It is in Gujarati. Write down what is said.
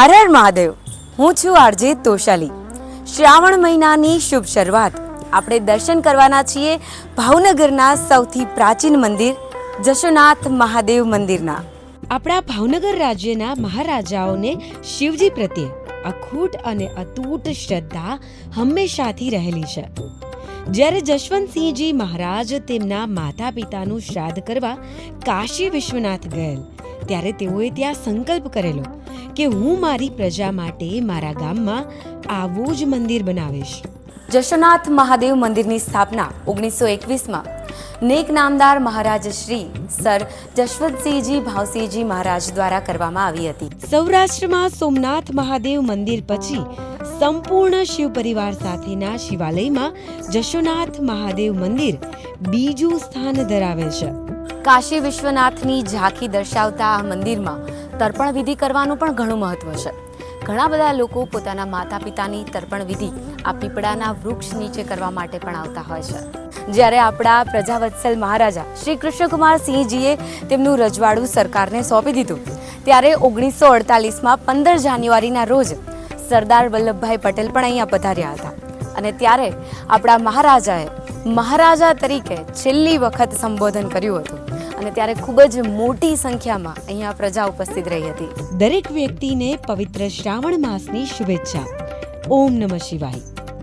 હર હર મહાદેવ. હું છું આરજે તોશાલી શ્રાવણ મહિનાની શુભ શરૂઆત. આપણે દર્શન કરવાના છીએ ભાવનગરના સૌથી પ્રાચીન મંદિર, જશોનાથ મહાદેવ મંદિરના. આપણા ભાવનગર રાજ્યના મહારાજાઓને શિવજી પ્રત્યે અખૂટ અને અતૂટ શ્રદ્ધા હંમેશાથી રહેલી છે. જ્યારે જશવંતસિંહજી મહારાજ તેમના માતા પિતાનું શ્રાદ્ધ કરવા કાશી વિશ્વનાથ ગયેલ, ત્યારે તેઓએ ત્યાં સંકલ્પ કરેલો કે હું મારી પ્રજા માટે મારા ગામમાં આવું જ મંદિર બનાવીશ. જશોનાથ મહાદેવ મંદિરની સ્થાપના ઓગણીસો એકવીસમાં નેક નામદાર મહારાજ શ્રી સર જશવંતસિંહજી ભાવસિંહજી મહારાજ દ્વારા કરવામાં આવી હતી. સૌરાષ્ટ્રમાં સોમનાથ મહાદેવ મંદિર પછી સંપૂર્ણ શિવ પરિવાર સાથેના શિવાલયમાં જશોનાથ મહાદેવ મંદિર બીજું સ્થાન ધરાવે છે. કાશી વિશ્વનાથની ઝાંખી દર્શાવતા આ મંદિરમાં તર્પણ વિધિ કરવાનું પણ ઘણું મહત્વ છે. ઘણા બધા લોકો પોતાના માતા પિતાની તર્પણ વિધિ આ પીપળાના વૃક્ષ નીચે કરવા માટે પણ આવતા હોય છે. જ્યારે આપણા પ્રજાવત્સલ મહારાજા શ્રી કૃષ્ણકુમાર સિંહજીએ તેમનું રજવાડું સરકારને સોંપી દીધું, ત્યારે ઓગણીસો અડતાલીસમાં પંદર જાન્યુઆરીના રોજ સરદાર વલ્લભભાઈ પટેલ પણ અહીંયા પધાર્યા હતા. અને ત્યારે આપણા મહારાજાએ મહારાજા તરીકે છેલ્લી વખત સંબોધન કર્યું હતું. અને ત્યારે ખૂબ જ મોટી સંખ્યામાં અહીંયા પ્રજા ઉપસ્થિત રહી હતી. દરેક વ્યક્તિને પવિત્ર શ્રાવણ માસની શુભેચ્છા. ઓમ નમઃ શિવાય.